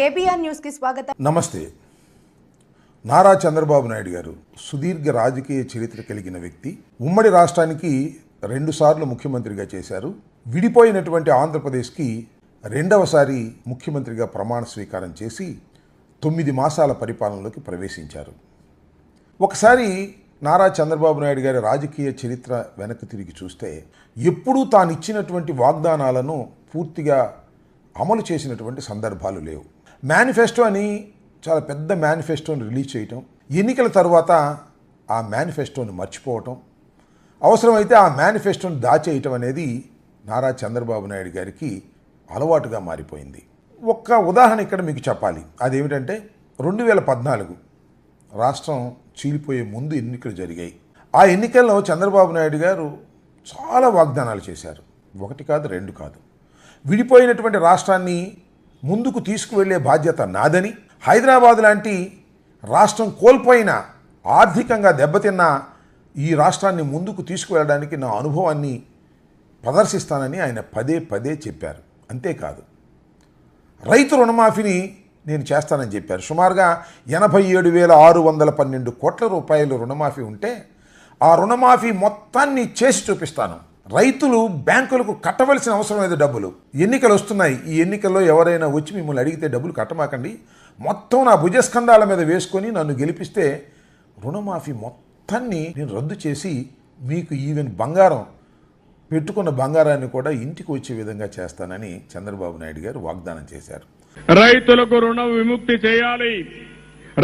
KBR న్యూస్కి స్వాగతం. నమస్తే. నారా చంద్రబాబు నాయుడు గారు సుదీర్ఘ రాజకీయ చరిత్ర కలిగిన వ్యక్తి. ఉమ్మడి రాష్ట్రానికి రెండుసార్లు ముఖ్యమంత్రిగా చేశారు. విడిపోయినటువంటి ఆంధ్రప్రదేశ్కి రెండవసారి ముఖ్యమంత్రిగా ప్రమాణ స్వీకారం చేసి తొమ్మిది మాసాల పరిపాలనలోకి ప్రవేశించారు. ఒకసారి నారా చంద్రబాబు నాయుడు గారి రాజకీయ చరిత్ర వెనక్కి తిరిగి చూస్తే ఎప్పుడూ తాను ఇచ్చినటువంటి వాగ్దానాలను పూర్తిగా అమలు చేసినటువంటి సందర్భాలు లేవు. మేనిఫెస్టో అని చాలా పెద్ద మేనిఫెస్టోని రిలీజ్ చేయటం ఎన్నికల తర్వాత ఆ మేనిఫెస్టోని మర్చిపోవటం అవసరమైతే ఆ మేనిఫెస్టోని దాచేయటం అనేది నారా చంద్రబాబు నాయుడు గారికి అలవాటుగా మారిపోయింది. ఒక్క ఉదాహరణ ఇక్కడ మీకు చెప్పాలి. అదేమిటంటే రెండు వేల పద్నాలుగు రాష్ట్రం చీలిపోయే ముందు ఎన్నికలు జరిగాయి. ఆ ఎన్నికల్లో చంద్రబాబు నాయుడు గారు చాలా వాగ్దానాలు చేశారు. ఒకటి కాదు రెండు కాదు. విడిపోయినటువంటి రాష్ట్రాన్ని ముందుకు తీసుకువెళ్ళే బాధ్యత నాదని. హైదరాబాద్ లాంటి రాష్ట్రం కోల్పోయిన ఆర్థికంగా దెబ్బతిన్న ఈ రాష్ట్రాన్ని ముందుకు తీసుకువెళ్ళడానికి నా అనుభవాన్ని ప్రదర్శిస్తానని ఆయన పదే పదే చెప్పారు. అంతేకాదు రైతు రుణమాఫీని నేను చేస్తానని చెప్పారు. సుమారుగా ఎనభై ఏడు వేల ఆరు వందల పన్నెండు కోట్ల రూపాయలు రుణమాఫీ ఉంటే ఆ రుణమాఫీ మొత్తాన్ని చేసి చూపిస్తాను రైతులు బ్యాంకులకు కట్టవలసిన అవసరం లేదు డబ్బులు. ఎన్నికలు వస్తున్నాయి. ఈ ఎన్నికల్లో ఎవరైనా వచ్చి మిమ్మల్ని అడిగితే డబ్బులు కట్టమాకండి. మొత్తం నా భుజస్కంధాల మీద వేసుకొని నన్ను గెలిపిస్తే రుణమాఫీ మొత్తాన్ని నేను రద్దు చేసి మీకు ఈవెన్ బంగారం పెట్టుకున్న బంగారాన్ని కూడా ఇంటికి వచ్చే విధంగా చేస్తానని చంద్రబాబు నాయుడు గారు వాగ్దానం చేశారు. రైతులకు రుణ విముక్తి చేయాలి.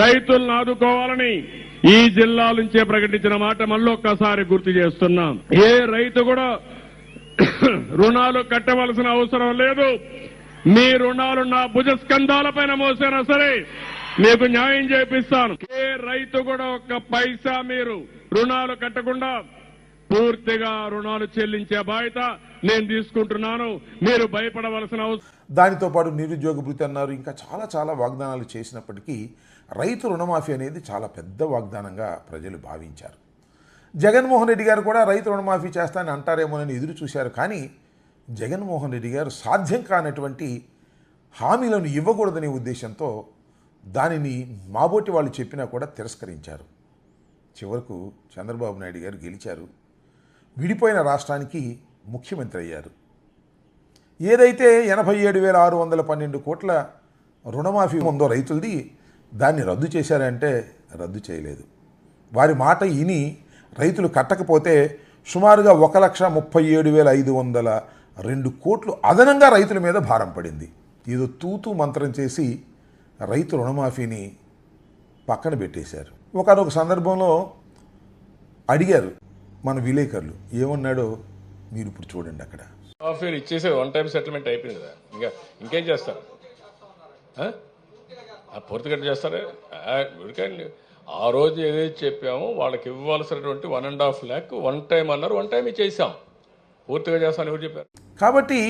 రైతులను ఆదుకోవాలని ఈ జిల్లా నుంచే ప్రకటించిన మాట మళ్ళీ ఒక్కసారి గుర్తు చేస్తున్నాం. ఏ రైతు కూడా రుణాలు కట్టవలసిన అవసరం లేదు. మీ రుణాలు నా భుజస్కంధాలపైన మోసినా సరే మీకు న్యాయం చేపిస్తాను. ఏ రైతు కూడా ఒక్క పైసా మీరు రుణాలు కట్టకుండా పూర్తిగా రుణాలు చెల్లించే బాధ్యత నేను తీసుకుంటున్నాను. మీరు భయపడవలసిన దానితో పాటు నిరుద్యోగ భృతి అన్నారు. ఇంకా చాలా చాలా వాగ్దానాలు చేసినప్పటికీ రైతు రుణమాఫీ అనేది చాలా పెద్ద వాగ్దానంగా ప్రజలు భావించారు. జగన్మోహన్ రెడ్డి గారు కూడా రైతు రుణమాఫీ చేస్తానని అంటారేమోనని ఎదురు చూశారు. కానీ జగన్మోహన్ రెడ్డి గారు సాధ్యం కానటువంటి హామీలను ఇవ్వకూడదనే ఉద్దేశంతో దానిని మాబోటి వాళ్ళు చెప్పినా కూడా తిరస్కరించారు. చివరకు చంద్రబాబు నాయుడు గారు గెలిచారు. విడిపోయిన రాష్ట్రానికి ముఖ్యమంత్రి అయ్యారు. ఏదైతే ఎనభై ఏడు వేల ఆరు వందల పన్నెండు కోట్ల రుణమాఫీ ఉందో రైతులది దాన్ని రద్దు చేశారంటే రద్దు చేయలేదు. వారి మాట ఇని రైతులు కట్టకపోతే సుమారుగా ఒక లక్ష ముప్పై ఏడు వేల ఐదు వందల రెండు కోట్లు అదనంగా రైతుల మీద భారం పడింది. ఏదో తూతూ మంత్రం చేసి రైతు రుణమాఫీని పక్కన పెట్టేశారు. ఒకనొక సందర్భంలో అడిగారు మన విలేకరులు ఏమన్నాడో మీరు ఇప్పుడు చూడండి అక్కడ. ఆఫీర్ ఇచ్చేసే వన్ టైం సెటిల్మెంట్ అయిపోయింది కదా. ఇంకా ఇంకేం చేస్తారు పూర్తి కట్ చేస్తారా? ఆ, రోజు ఏదైతే చెప్పామో వాళ్ళకి ఇవ్వాల్సినటువంటి one and half lakh one time అన్నారు వన్ టైం ఇచ్చేసాం పూర్తిగా చేస్తాను ఎవరు చెప్పారు? కాబట్టి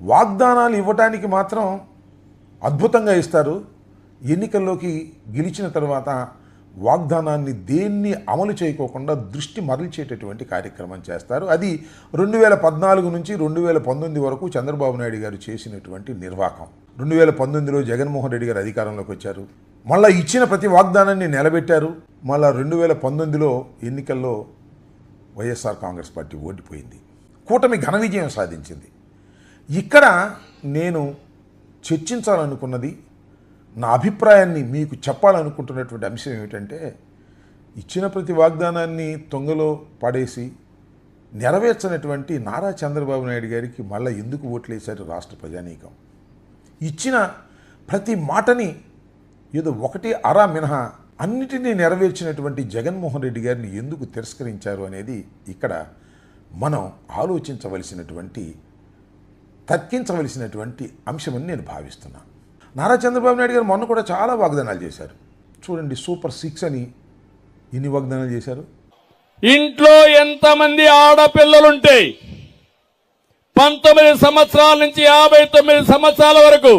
వాగ్దానాలు ఇవ్వటానికి మాత్రం అద్భుతంగా ఇస్తారు. ఎన్నికల్లోకి గెలిచిన తర్వాత వాగ్దానాన్ని దేన్ని అమలు చేయకోకుండా దృష్టి మరల్చేటటువంటి కార్యక్రమం చేస్తారు. అది రెండు వేల పద్నాలుగు నుంచి రెండు వేల పంతొమ్మిది వరకు చంద్రబాబు నాయుడు గారు చేసినటువంటి నిర్వాహకం. రెండు వేల పంతొమ్మిదిలో జగన్మోహన్ రెడ్డి గారు అధికారంలోకి వచ్చారు. మళ్ళీ ఇచ్చిన ప్రతి వాగ్దానాన్ని నిలబెట్టారు. మళ్ళా రెండు వేల పంతొమ్మిదిలో ఎన్నికల్లో వైఎస్ఆర్ కాంగ్రెస్ పార్టీ ఓడిపోయింది. కూటమి ఘన విజయం సాధించింది. ఇక్కడ నేను చర్చించాలనుకున్నది నా అభిప్రాయాన్ని మీకు చెప్పాలనుకుంటున్నటువంటి అంశం ఏమిటంటే ఇచ్చిన ప్రతి వాగ్దానాన్ని తొంగలో పడేసి నెరవేర్చనటువంటి నారా చంద్రబాబు నాయుడు గారికి మళ్ళీ ఎందుకు ఓట్లేశారు రాష్ట్ర ప్రజానీకం? ఇచ్చిన ప్రతి మాటని ఏదో ఒకటి అరా మినహా అన్నిటినీ నెరవేర్చినటువంటి జగన్మోహన్ రెడ్డి గారిని ఎందుకు తిరస్కరించారు అనేది ఇక్కడ మనం ఆలోచించవలసినటువంటి తర్కించవలసినటువంటి అంశమని నేను భావిస్తున్నాను నారా చంద్రబాబు నాయుడు గారు మొన్న కూడా చాలా వాగ్దానాలు చేశారు. చూడండి సూపర్ సిక్స్ అని ఎన్ని వాగ్దానాలు చేశారు? ఇంట్లో ఎంతమంది ఆడపిల్లలుంటే పంతొమ్మిది సంవత్సరాల నుంచి యాభై తొమ్మిది సంవత్సరాల వరకు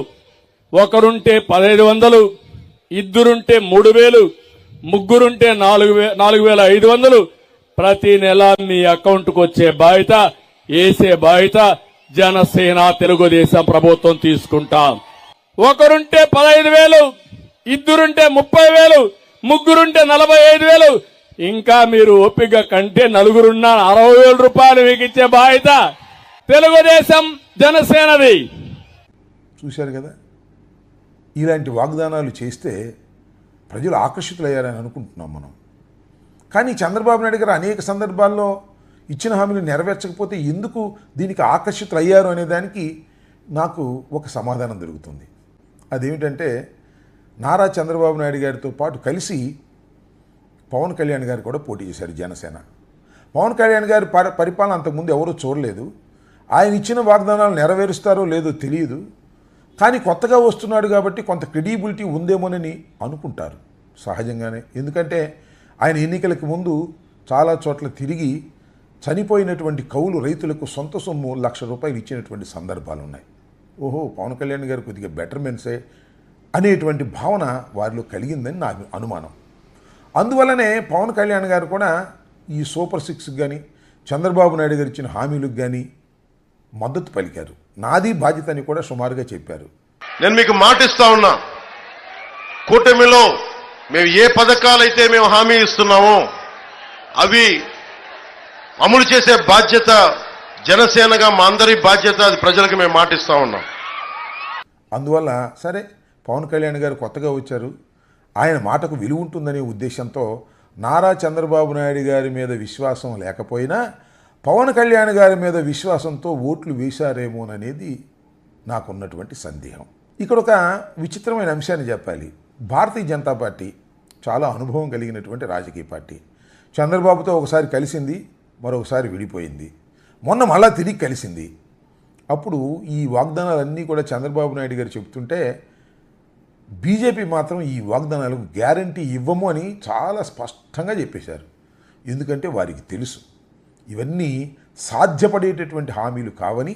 ఒకరుంటే పదహైదు వందలు ఇద్దరుంటే మూడు వేలు ముగ్గురుంటే నాలుగు వే నాలుగు వేల ఐదు వందలు. ప్రతి నెల మీ అకౌంట్కు వచ్చే బాధ్యత వేసే బాధ్యత జనసేన తెలుగుదేశం ప్రభుత్వం తీసుకుంటాం. ఒకరుంటే పదహైదు వేలు ఇద్దరుంటే ముప్పై వేలు ముగ్గురుంటే నలభై ఐదు వేలు. ఇంకా మీరు ఓపిక కంటే నలుగురున్న అరవై వేల రూపాయలు మీకు ఇచ్చే బాధ్యత తెలుగుదేశం జనసేనది. చూశారు కదా? ఇలాంటి వాగ్దానాలు చేస్తే ప్రజలు ఆకర్షితులయ్యారని అనుకుంటున్నాం మనం. కానీ చంద్రబాబు నాయుడు గారు అనేక సందర్భాల్లో ఇచ్చిన హామీలు నెరవేర్చకపోతే ఎందుకు దీనికి ఆకర్షితులు అయ్యారు అనే దానికి నాకు ఒక సమాధానం దొరుకుతుంది. అదేమిటంటే నారా చంద్రబాబు నాయుడు గారితో పాటు కలిసి పవన్ కళ్యాణ్ గారు కూడా పోటీ చేశారు జనసేన. పవన్ కళ్యాణ్ గారి పరి పరిపాలన అంతకుముందు ఎవరూ చూడలేదు. ఆయన ఇచ్చిన వాగ్దానాలు నెరవేరుస్తారో లేదో తెలియదు. కానీ కొత్తగా వస్తున్నాడు కాబట్టి కొంత క్రెడిబిలిటీ ఉందేమోనని అనుకుంటారు సహజంగానే. ఎందుకంటే ఆయన ఎన్నికలకు ముందు చాలా చోట్ల తిరిగి చనిపోయినటువంటి కౌలు రైతులకు సొంత సొమ్ము లక్ష రూపాయలు ఇచ్చినటువంటి సందర్భాలు ఉన్నాయి ఓహో పవన్ కళ్యాణ్ గారు కొద్దిగా బెటర్మెంట్సే అనేటువంటి భావన వారిలో కలిగిందని నా అనుమానం. అందువల్లనే పవన్ కళ్యాణ్ గారు కూడా ఈ సూపర్ సిక్స్కి కానీ చంద్రబాబు నాయుడు గారు ఇచ్చిన హామీలకు కానీ మద్దతు పలికారు. నాది బాధ్యత అని కూడా సుమారుగా చెప్పారు. నేను మీకు మాటిస్తా ఉన్నా. కూటమిలో మేము ఏ పథకాలైతే మేము హామీ ఇస్తున్నామో అవి అమలు చేసే బాధ్యత జనసేనగా మా అందరి బాధ్యత అది ప్రజలకు మేము మాటిస్తా ఉన్నాం. అందువల్ల సరే పవన్ కళ్యాణ్ గారు కొత్తగా వచ్చారు. ఆయన మాటకు విలువ ఉంటుందనే ఉద్దేశంతో నారా చంద్రబాబు నాయుడు గారి మీద విశ్వాసం లేకపోయినా పవన్ కళ్యాణ్ గారి మీద విశ్వాసంతో ఓట్లు వేశారేమోననేది నాకున్నటువంటి సందేహం. ఇక్కడ ఒక విచిత్రమైన అంశాన్ని చెప్పాలి. భారతీయ జనతా పార్టీ చాలా అనుభవం కలిగినటువంటి రాజకీయ పార్టీ. చంద్రబాబుతో ఒకసారి కలిసింది మరొకసారి విడిపోయింది. మొన్న మళ్ళా తిరిగి కలిసింది. అప్పుడు ఈ వాగ్దానాలన్నీ కూడా చంద్రబాబు నాయుడు గారు చెప్తుంటే బీజేపీ మాత్రం ఈ వాగ్దానాలకు గ్యారంటీ ఇవ్వము అని చాలా స్పష్టంగా చెప్పేశారు. ఎందుకంటే వారికి తెలుసు ఇవన్నీ సాధ్యపడేటటువంటి హామీలు కావని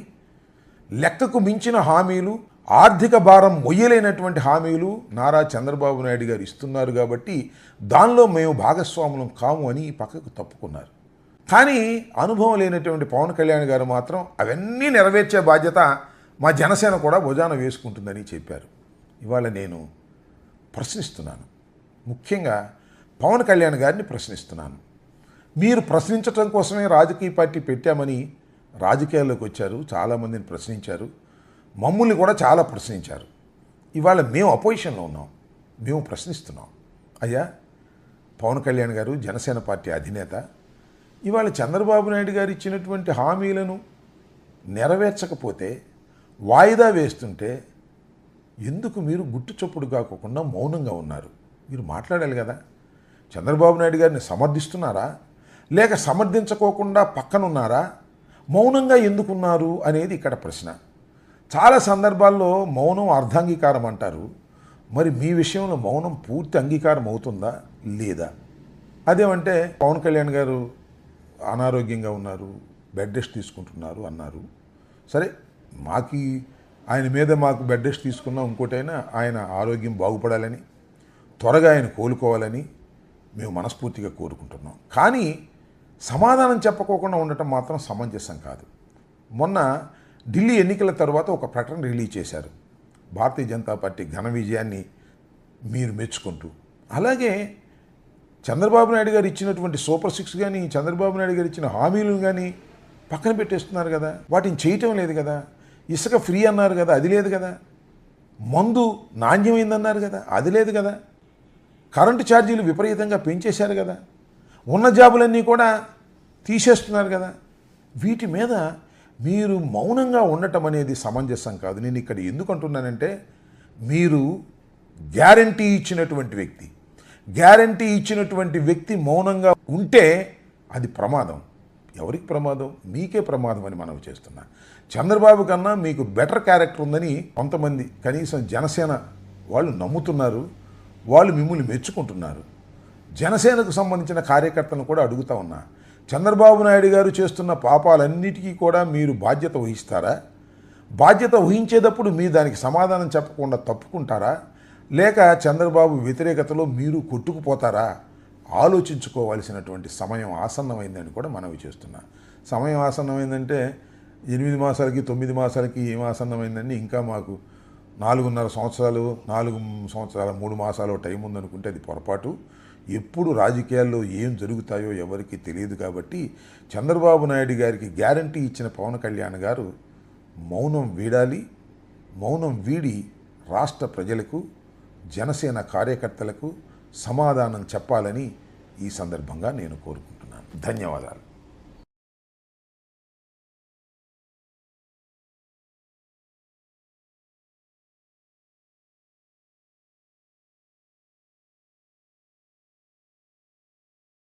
లెక్కకు మించిన హామీలు ఆర్థిక భారం మొయ్యలేనటువంటి హామీలు నారా చంద్రబాబు నాయుడు గారు ఇస్తున్నారు కాబట్టి దానిలో మేము భాగస్వాములం కాము అని పక్కకు తప్పుకున్నారు. కానీ అనుభవం లేనటువంటి పవన్ కళ్యాణ్ గారు మాత్రం అవన్నీ నెరవేర్చే బాధ్యత మా జనసేన కూడా భుజాన వేసుకుంటుందని చెప్పారు. ఇవాళ నేను ప్రశ్నిస్తున్నాను. ముఖ్యంగా పవన్ కళ్యాణ్ గారిని ప్రశ్నిస్తున్నాను. మీరు ప్రశ్నించటం కోసమే రాజకీయ పార్టీ పెట్టామని రాజకీయాల్లోకి వచ్చారు. చాలామందిని ప్రశ్నించారు. మమ్మల్ని కూడా చాలా ప్రశ్నించారు. ఇవాళ మేము అపోజిషన్లో ఉన్నాం. మేము ప్రశ్నిస్తున్నాం. అయ్యా పవన్ కళ్యాణ్ గారు జనసేన పార్టీ అధినేత. ఇవాళ చంద్రబాబు నాయుడు గారు ఇచ్చినటువంటి హామీలను నెరవేర్చకపోతే వాయిదా వేస్తుంటే ఎందుకు మీరు గుట్టు చప్పుడు కాకోకుండా మౌనంగా ఉన్నారు? మీరు మాట్లాడాలి కదా. చంద్రబాబు నాయుడు గారిని సమర్థిస్తున్నారా? లేక సమర్థించుకోకుండా పక్కనున్నారా? మౌనంగా ఎందుకున్నారు అనేది ఇక్కడ ప్రశ్న. చాలా సందర్భాల్లో మౌనం అర్ధాంగీకారం అంటారు. మరి మీ విషయంలో మౌనం పూర్తి అంగీకారం అవుతుందా? లేదా? అదేమంటే పవన్ కళ్యాణ్ గారు అనారోగ్యంగా ఉన్నారు బెడ్ రెస్ట్ తీసుకుంటున్నారు అన్నారు. సరే మాకి ఆయన మీద మాకు బెడ్ రెస్ట్ తీసుకున్నా ఇంకోటైనా ఆయన ఆరోగ్యం బాగుపడాలని త్వరగా ఆయన కోలుకోవాలని మేము మనస్ఫూర్తిగా కోరుకుంటున్నాం. కానీ సమాధానం చెప్పకోకుండా ఉండటం మాత్రం సమంజసం కాదు. మొన్న ఢిల్లీ ఎన్నికల తర్వాత ఒక ప్రకటన రిలీజ్ చేశారు. భారతీయ జనతా పార్టీ ఘన విజయాన్ని మీరు మెచ్చుకుంటూ. అలాగే చంద్రబాబు నాయుడు గారు ఇచ్చినటువంటి సూపర్ సిక్స్ కానీ చంద్రబాబు నాయుడు గారు ఇచ్చిన హామీలు కానీ పక్కన పెట్టేస్తున్నారు కదా. వాటిని చేయటం లేదు కదా. ఇసుక ఫ్రీ అన్నారు కదా అది లేదు కదా. మందు నాణ్యమైందన్నారు కదా అది లేదు కదా. కరెంటు ఛార్జీలు విపరీతంగా పెంచేశారు కదా. ఉన్న జాబులన్నీ కూడా తీసేస్తున్నారు కదా. వీటి మీద మీరు మౌనంగా ఉండటం అనేది సమంజసం కాదు. నేను ఇక్కడ ఎందుకు అంటున్నానంటే మీరు గ్యారంటీ ఇచ్చినటువంటి వ్యక్తి గ్యారంటీ ఇచ్చినటువంటి వ్యక్తి మౌనంగా ఉంటే అది ప్రమాదం. ఎవరికి ప్రమాదం? మీకే ప్రమాదం అని మనం చేస్తున్నా. చంద్రబాబు కన్నా మీకు బెటర్ క్యారెక్టర్ ఉందని కొంతమంది కనీసం జనసేన వాళ్ళు నమ్ముతున్నారు. వాళ్ళు మిమ్మల్ని మెచ్చుకుంటున్నారు. జనసేనకు సంబంధించిన కార్యకర్తలను కూడా అడుగుతా ఉన్నా. చంద్రబాబు నాయుడు గారు చేస్తున్న పాపాలన్నిటికీ కూడా మీరు బాధ్యత వహిస్తారా? బాధ్యత వహించేటప్పుడు మీ దానికి సమాధానం చెప్పకుండా తప్పుకుంటారా? లేక చంద్రబాబు వ్యతిరేకతలో మీరు కొట్టుకుపోతారా? ఆలోచించుకోవాల్సినటువంటి సమయం ఆసన్నమైందని కూడా మనవి చేస్తున్నా. సమయం ఆసన్నమైందంటే ఎనిమిది మాసాలకి తొమ్మిది మాసాలకి ఏం ఆసన్నమైందని ఇంకా మాకు నాలుగున్నర సంవత్సరాలు నాలుగు సంవత్సరాల మూడు మాసాలు టైం ఉందనుకుంటే అది పొరపాటు. ఎప్పుడు రాజకీయాల్లో ఏం జరుగుతాయో ఎవరికి తెలియదు కాబట్టి చంద్రబాబు నాయుడు గారికి గ్యారంటీ ఇచ్చిన పవన్ కళ్యాణ్ గారు మౌనం వీడాలి. మౌనం వీడి రాష్ట్ర ప్రజలకు జనసేన కార్యకర్తలకు సమాధానం చెప్పాలని ఈ సందర్భంగా నేను కోరుకుంటున్నాను. ధన్యవాదాలు.